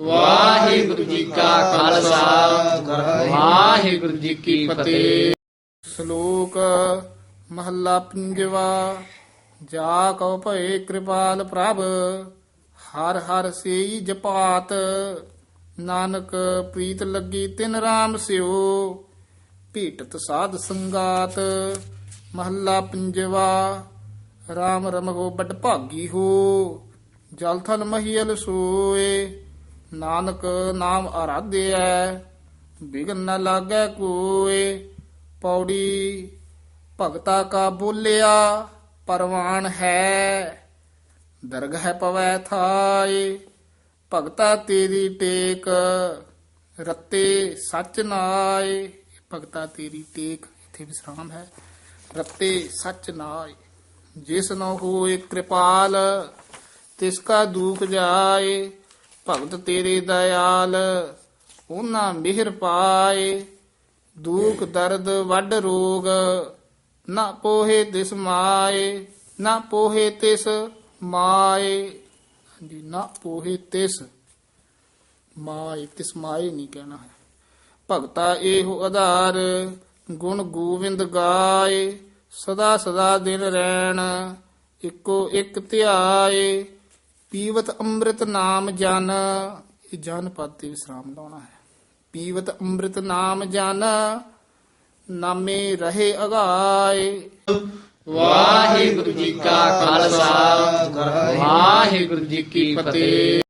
ਵਾਹਿਗੁਰੂ ਜੀ ਕਾ ਖਾਲਸਾ। ਵਾਹਿਗੁਰੂ ਜੀ ਕੀ ਫਤਿਹ। ਸ਼ਲੋਕ ਮਹੱਲਾ ਪੰਜਵਾ। ਜਾ ਕਉ ਭਏ ਕਿਰਪਾਲ ਪ੍ਰਭ, ਹਰ ਹਰ ਸੇਈ ਜਪਾਤ। ਨਾਨਕ ਪ੍ਰੀਤ ਲੱਗੀ ਤਿਨ ਰਾਮ ਸਿਓ, ਭੇਟਤ ਸਾਧ ਸੰਗਾਤ। ਮਹੱਲਾ ਪੰਜਵਾ। ਰਾਮ ਰਮਗੋ ਬਟ ਭਾਗੀ ਹੋ, ਜਲ ਥਲ ਮਹੀਲ ਸੋਏ। ਨਾਨਕ ਨਾਮ ਆਰਾਧਿਐ, ਬਿਗਨ ਨ ਲਾਗੈ ਕੋਏ। ਪੌੜੀ ਭਗਤਾ ਕਾ ਬੋਲਿਆ, ਪਰਵਾਨ ਹੈ। ਦਰਗਹ ਪਵੈ ਥਾਏ, ਭਗਤਾ ਤੇਰੀ ਟੇਕ, ਰੱਤੇ ਸੱਚ ਨਾਏ। ਭਗਤਾ ਤੇਰੀ ਟੇਕ, ਇੱਥੇ ਵਿਸਰਾਮ ਹੈ। ਰੱਤੇ ਸੱਚ ਨਾਏ, ਜਿਸ ਨੋ ਹੋਏ ਕਿਰਪਾਲ, ਤਿਸ ਕਾ ਦੁਖ ਜਾਏ। ਭਗਤ ਤੇਰੇ ਦਇਆਲ, ਉਹਨਾਂ ਮਿਹਰ ਪਾਏ। ਦੁਖ, ਦਰਦ, ਵੱਡ ਰੋਗ, ਨਾ ਪੋਹੇ ਤਿਸ ਮਾਏ, ਨਾ ਪੋਹੇ ਤਿਸ ਮਾਏ। ਹਾਂਜੀ, ਨਾ ਪੋਹੇ ਤਿਸ ਮਾਏ ਤਿਸ ਮਾਏ ਨਹੀਂ ਕਹਿਣਾ ਹੈ। ਭਗਤਾ ਇਹੋ ਆਧਾਰ, ਗੁਣ ਗੋਵਿੰਦ ਗਾਏ। ਸਦਾ ਸਦਾ ਦਿਨ ਰਹਿਣ, ਇੱਕੋ ਇੱਕ ਧਿਆਏ। ਪੀਵਤ ਅੰਮ੍ਰਿਤ ਨਾਮ ਜਨ। ਇਹ ਜਨ ਪਦ ਤੇ ਵਿਸਰਾਮ ਲਾਉਣਾ ਹੈ। ਪੀਵਤ ਅੰਮ੍ਰਿਤ ਨਾਮ ਜਨ, ਨਾਮੇ ਰਹੇ ਅਗਾਏ। ਵਾਹਿਗੁਰੂ ਜੀ ਕਾ ਖਾਲਸਾ। ਵਾਹਿਗੁਰੂ ਜੀ ਕੀ ਫਤਿਹ।